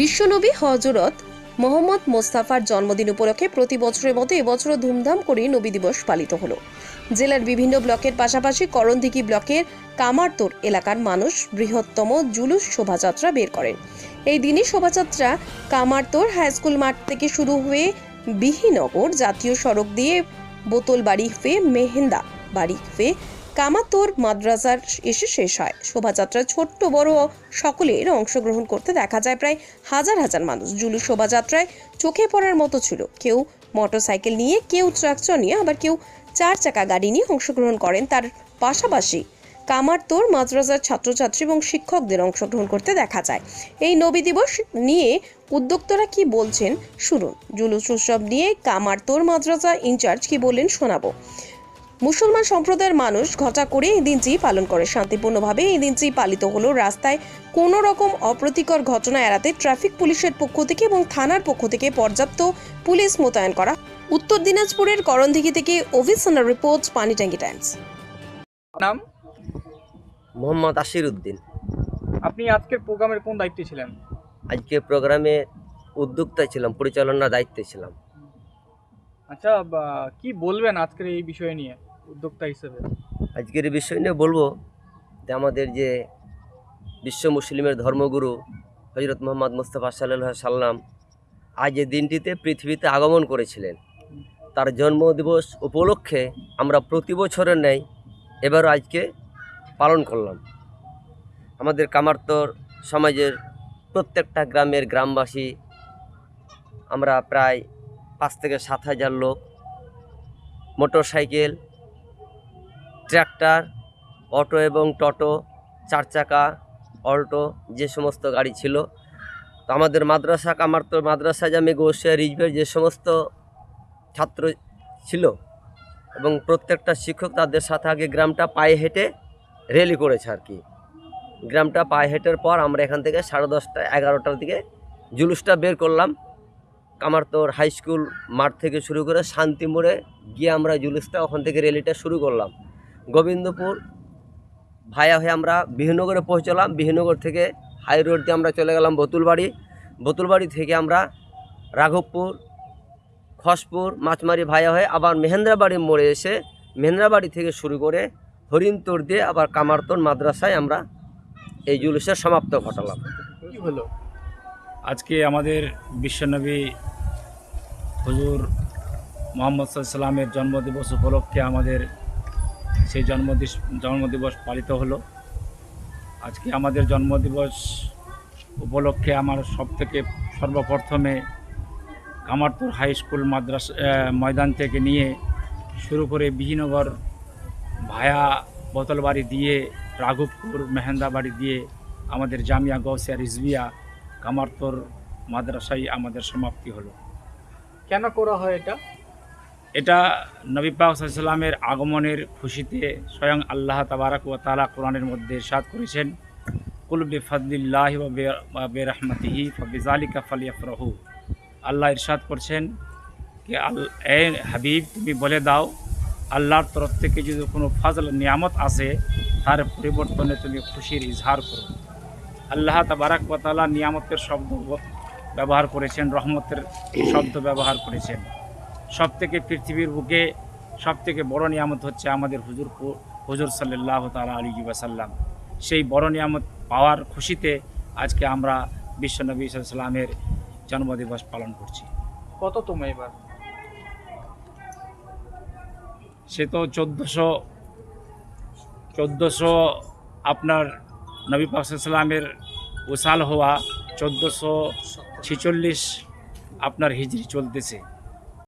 বিশ্বনবী হজরত মোহাম্মদ মোস্তাফার জন্মদিন উপলক্ষে প্রতি বছরের মতো এবছরও ধুমধাম করে নবী দিবস পালিত হলো। জেলার বিভিন্ন ব্লকের পাশাপাশি করণদিঘি ব্লকের কামারতোর এলাকার মানুষ বৃহত্তম জুলুস শোভাযাত্রা বের করেন। এই দিনই শোভাযাত্রা কামারতোর হাইস্কুল মাঠ থেকে শুরু হয়ে বিহিনগর জাতীয় সড়ক দিয়ে বোতলবাড়ি হয়ে মেহেন্দা বাড়ি হয়ে কামাতোর মাদ্রাসার এসে শেষ হয়। শোভাযাত্রায় ছোট্ট বড় সকলের অংশগ্রহণ করতে দেখা যায় প্রায় হাজার হাজার মানুষ। জুলু শোভাযাত্রায় চোখে পড়ার মতো ছিল। কেউ মোটরসাইকেল নিয়ে, কেউ ট্রাকচার নিয়ে, আবার কেউ চার চাকা গাড়ি নিয়ে অংশগ্রহণ করেন। তার পাশাপাশি কামারতোর মাদ্রাসার ছাত্রছাত্রী এবং শিক্ষকদের অংশগ্রহণ করতে দেখা যায়। এই নবী দিবস নিয়ে উদ্যোক্তারা কি বলছেন শুনুন। জুলুস উৎসব নিয়ে কামারতোর মাদ্রাসা ইনচার্জ কি বললেন শোনাবো। মুসলমান সম্প্রদায়ের মানুষ ঘটা করে এই দিনটি পালন করে। শান্তিপূর্ণভাবে এই দিনটি পালিত হলো। রাস্তায় কোনো রকম অপ্রীতিকর ঘটনা এড়াতে ট্রাফিক পুলিশের পক্ষ থেকে এবং থানার পক্ষ থেকে পর্যাপ্ত পুলিশ মোতায়েন করা। উত্তর দিনাজপুরের করণদিঘি থেকে অভিসানার রিপোর্ট পানিট্যাঙ্কি টাইমস। নাম? মোহাম্মদ আশির উদ্দিন। আপনি আজকের প্রোগ্রামের কোন দায়িত্বে ছিলেন? আজকে প্রোগ্রামে উদ্যোক্তা ছিলাম পরিচালনার দায়িত্বে ছিলাম। আচ্ছা কি বলবেন আজকের এই বিষয় নিয়ে, উদ্যোক্তা হিসেবে? আজকের এই বিষয় নিয়ে বলব যে আমাদের যে বিশ্ব মুসলিমের ধর্মগুরু হজরত মোহাম্মদ মুস্তফা সাল্লাহ সাল্লাম আজ এই দিনটিতে পৃথিবীতে আগমন করেছিলেন। তার জন্মদিবস উপলক্ষে আমরা প্রতি বছরের ন্যায় এবারও আজকে পালন করলাম। আমাদের কামারতর সমাজের প্রত্যেকটা গ্রামের গ্রামবাসী আমরা প্রায় পাঁচ থেকে সাত হাজার লোক মোটর সাইকেল ট্র্যাক্টর, অটো এবং টোটো চার চাকা অল্টো, যে সমস্ত গাড়ি ছিল। তো আমাদের মাদ্রাসা কামার তো মাদ্রাসা জামে গোসিয়া রিজভের যে সমস্ত ছাত্র ছিল এবং প্রত্যেকটা শিক্ষক তাদের সাথে আগে গ্রামটা পায়ে হেঁটে রেলি করেছে আর কি। গ্রামটা পায়ে হেঁটের পর আমরা এখান থেকে সাড়ে দশটা, এগারোটার দিকে জুলুসটা বের করলাম। কামারতর হাই স্কুল মাঠ থেকে শুরু করে শান্তি মোড়ে গিয়ে আমরা জুলুসটা ওখান থেকে র্যালিটা শুরু করলাম। গোবিন্দপুর ভায়া হয়ে আমরা বিহনগরে পৌঁছলাম। বিহনগর থেকে হাই রোড দিয়ে আমরা চলে গেলাম বোতুলবাড়ি। বোতুলবাড়ি থেকে আমরা রাঘবপুর, খসপুর, মাছমারি ভায়া হয়ে আবার মেহেন্দ্রাবাড়ি মোড়ে এসে মেহেন্দ্রাবাড়ি থেকে শুরু করে হরিণতোর দিয়ে আবার কামারতন মাদ্রাসায় আমরা এই জুলুসের সমাপ্ত ঘটালাম। কি হলো? আজকে আমাদের বিশ্বনবী হজুর মোহাম্মদ সাল্লামের জন্মদিবস উপলক্ষে আমাদের সেই জন্মদিস, জন্মদিবস পালিত হলো। আজকে আমাদের জন্মদিবস উপলক্ষে আমার সব থেকে সর্বপ্রথমে কামারপুর হাই স্কুল মাদ্রাসা ময়দান থেকে নিয়ে শুরু করে বিহিনগর ভায়া বোতলবাড়ি দিয়ে, রাঘবপুর মেহেন্দাবাড়ি দিয়ে আমাদের জামিয়া গৌসিয়া রিজবিয়া কামারতর মাদ্রাসায় আমাদের সমাপ্তি হলো। কেন করা হয় এটা? এটা নবী পাক সাল্লামের আগমনের খুশিতে স্বয়ং আল্লাহ তাবারাক ও তালা কোরআনের মধ্যে সাদ করেছেন কুলবি ফদলিল্লাহ বেরহমতিহি ফবিজালিকা ফালিয়াফরহু। আল্লাহ ইরশাদ করছেন কি আল এ হাবিব তুমি বলে দাও আল্লাহর তরফ থেকে যদি কোনো ফাজল নিয়ামত আসে তার পরিবর্তনে তুমি খুশির ইজহার করো। আল্লাহ তাবারাক তাআলা নিয়ামতের শব্দ ব্যবহার করেছেন রহমতের শব্দ ব্যবহার করেছেন। সব থেকে পৃথিবীর বুকে সব থেকে বড় নিয়ামত হচ্ছে আমাদের হুজুর হুজুর সাল্লাহ তালা আলী ওয়াসাল্লাম। সেই বড় নিয়ামত পাওয়ার খুশিতে আজকে আমরা বিশ্বনবী সাল্লামের জন্মদিবস পালন করছি। কত কততম এবার? সে তো চোদ্দোশো চোদ্দোশো আপনার নবী পাকসাল্লামের ওসাল হওয়া চোদ্দোশো ছিচল্লিশ আপনার হিজড়ি চলতেছে।